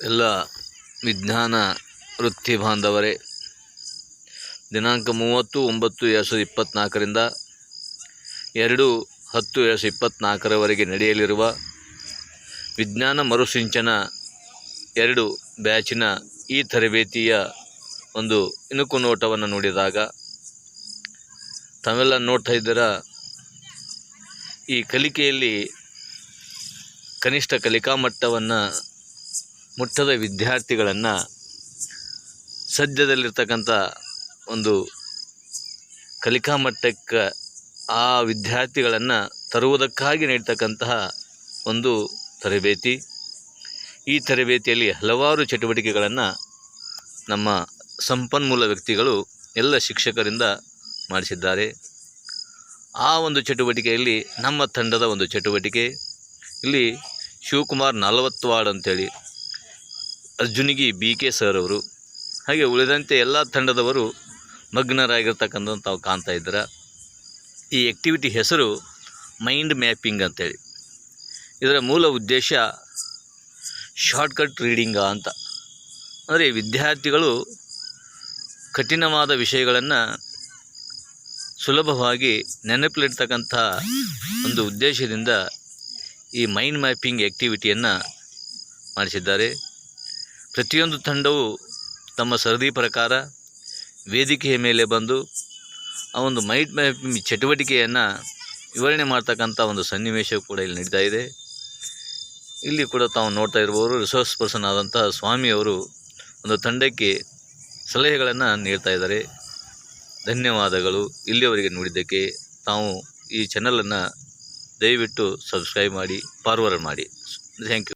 ಎಲ್ಲ ವಿಜ್ಞಾನ ವೃತ್ತಿ ಬಾಂಧವರೇ, ದಿನಾಂಕ ಮೂವತ್ತು, ಒಂಬತ್ತು, ಎರಡು ಸಾವಿರದ ಇಪ್ಪತ್ತ್ನಾಲ್ಕರಿಂದ ಎರಡು, ಹತ್ತು, ಎರಡು ಸಾವಿರದ ಇಪ್ಪತ್ತ್ನಾಲ್ಕರವರೆಗೆ ನಡೆಯಲಿರುವ ವಿಜ್ಞಾನ ಮರುಸಿಂಚನ ಎರಡು ಬ್ಯಾಚಿನ ಈ ತರಬೇತಿಯ ಒಂದು ಇಣುಕು ನೋಟವನ್ನು ನೋಡಿದಾಗ ತಾವೆಲ್ಲ ನೋಡ್ತಾ ಇದ್ದೀರ? ಈ ಕಲಿಕೆಯಲ್ಲಿ ಕನಿಷ್ಠ ಕಲಿಕಾ ಮಟ್ಟವನ್ನು ಮುಟ್ಟದ ವಿದ್ಯಾರ್ಥಿಗಳನ್ನು ಸದ್ಯದಲ್ಲಿರ್ತಕ್ಕಂಥ ಒಂದು ಕಲಿಕಾ ಮಟ್ಟಕ್ಕೆ ಆ ವಿದ್ಯಾರ್ಥಿಗಳನ್ನು ತರುವುದಕ್ಕಾಗಿ ನೀಡ್ತಕ್ಕಂತಹ ಒಂದು ತರಬೇತಿ. ಈ ತರಬೇತಿಯಲ್ಲಿ ಹಲವಾರು ಚಟುವಟಿಕೆಗಳನ್ನು ನಮ್ಮ ಸಂಪನ್ಮೂಲ ವ್ಯಕ್ತಿಗಳು, ಎಲ್ಲ ಶಿಕ್ಷಕರಿಂದ ಮಾಡಿಸಿದ್ದಾರೆ. ಆ ಒಂದು ಚಟುವಟಿಕೆಯಲ್ಲಿ ನಮ್ಮ ತಂಡದ ಒಂದು ಚಟುವಟಿಕೆ. ಇಲ್ಲಿ ಶಿವಕುಮಾರ್ ನಲವತ್ತು ವಾರ್ಡ್ ಅಂತೇಳಿ ಅರ್ಜುನಿಗಿ ಬಿ ಕೆ ಸರ್ ಅವರು, ಹಾಗೆ ಉಳಿದಂತೆ ಎಲ್ಲ ತಂಡದವರು ಮಗ್ನರಾಗಿರ್ತಕ್ಕಂಥ ತಾವು ಕಾಣ್ತಾ ಇದ್ದೀರ. ಈ ಆ್ಯಕ್ಟಿವಿಟಿ ಹೆಸರು ಮೈಂಡ್ ಮ್ಯಾಪಿಂಗ್ ಅಂತೇಳಿ. ಇದರ ಮೂಲ ಉದ್ದೇಶ ಶಾರ್ಟ್ಕಟ್ ರೀಡಿಂಗ ಅಂತ. ಅಂದರೆ ವಿದ್ಯಾರ್ಥಿಗಳು ಕಠಿಣವಾದ ವಿಷಯಗಳನ್ನು ಸುಲಭವಾಗಿ ನೆನಪಿಲಿಡ್ತಕ್ಕಂಥ ಒಂದು ಉದ್ದೇಶದಿಂದ ಈ ಮೈಂಡ್ ಮ್ಯಾಪಿಂಗ್ ಆ್ಯಕ್ಟಿವಿಟಿಯನ್ನು ಮಾಡಿಸಿದ್ದಾರೆ. ಪ್ರತಿಯೊಂದು ತಂಡವು ತಮ್ಮ ಸರದಿ ಪ್ರಕಾರ ವೇದಿಕೆಯ ಮೇಲೆ ಬಂದು ಆ ಒಂದು ಮೈಟ್ ಮ್ಯಾಪಿಂಗ್ ಚಟುವಟಿಕೆಯನ್ನು ವಿವರಣೆ ಮಾಡ್ತಕ್ಕಂಥ ಒಂದು ಸನ್ನಿವೇಶ ಕೂಡ ಇಲ್ಲಿ ನಡೀತಾ ಇದೆ. ಇಲ್ಲಿ ಕೂಡ ತಾವು ನೋಡ್ತಾ ಇರ್ಬೋದು ರಿಸೋರ್ಸ್ ಪರ್ಸನ್ ಆದಂತಹ ಸ್ವಾಮಿಯವರು ಒಂದು ತಂಡಕ್ಕೆ ಸಲಹೆಗಳನ್ನು ನೀಡ್ತಾ ಇದ್ದಾರೆ. ಧನ್ಯವಾದಗಳು. ಇಲ್ಲಿಯವರೆಗೆ ನೋಡಿದ್ದಕ್ಕೆ ತಾವು ಈ ಚಾನಲನ್ನು ದಯವಿಟ್ಟು ಸಬ್ಸ್ಕ್ರೈಬ್ ಮಾಡಿ ಫಾರ್ವರ್ಡ್ ಮಾಡಿ. Thank you